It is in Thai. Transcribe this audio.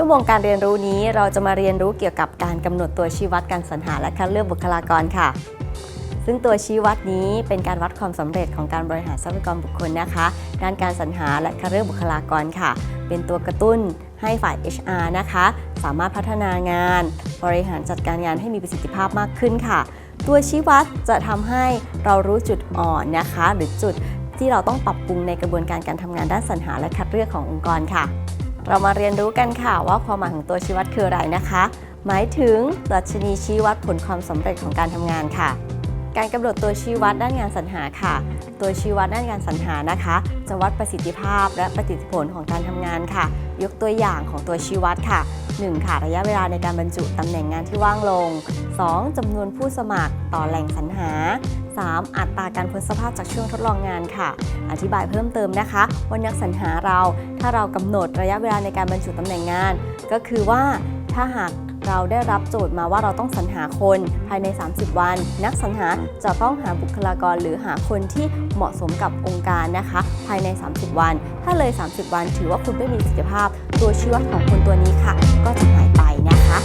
ั่วโมงการเรียนรู้นี้เราจะมาเรียนรู้เกี่ยวกับการกำหนดตัวชี้วัดการสรรหาและคัดเลือกบุคลากรค่ะ ซึ่งตัวชี้วัดนี้เป็นการวัดความสำเร็จของการบริหารทรัพยากรบุคคลนะคะ ด้านการสรรหาและคัดเลือกบุคลากรค่ะ เป็นตัวกระตุ้นให้ฝ่าย HR นะคะ สามารถพัฒนางาน บริหารจัดการงานให้มีประสิทธิภาพมากขึ้นค่ะ ตัวชี้วัดจะทำให้เรารู้จุดอ่อนนะคะ หรือจุดที่เราต้องปรับปรุงในกระบวนการการทำงานด้านสรรหาและคัดเลือกขององค์กรค่ะ เรามาเรียนรู้กันค่ะว่าความหมายของตัวชี้วัดคืออะไรนะคะ หมายถึงดัชนีชี้วัดผลความสำเร็จของการทำงานค่ะ การกำหนดตัวชี้วัดด้านงานสรรหาค่ะ ตัวชี้วัดด้านการสรรหานะคะ จะวัดประสิทธิภาพและประสิทธิผลของการทำงานค่ะ ยกตัวอย่างของตัวชี้วัดค่ะ 1. ค่ะระยะเวลาในการบรรจุตำแหน่งงานที่ว่างลง 2. จำนวนผู้สมัครต่อแหล่งสรรหา 3. อัตราการพ้นสภาพจากช่วงทดลองงานค่ะ อธิบายเพิ่มเติมนะคะว่านักสรรหาเราถ้าเรากำหนดระยะเวลาในการบรรจุตำแหน่งงาน ก็คือว่าถ้าหากเราได้รับโจทย์มาว่าเราต้องสรรหาคนภายใน 30 วัน นักสรรหาจะต้องหาบุคลากรหรือหาคนที่เหมาะสมกับองค์การนะคะ ภายใน 30 วัน ถ้าเลย 30 วัน ถือว่าคุณไม่มีประสิทธิภาพ ตัวชี้วัดของคนตัวนี้ค่ะ ก็จะหายไปนะคะ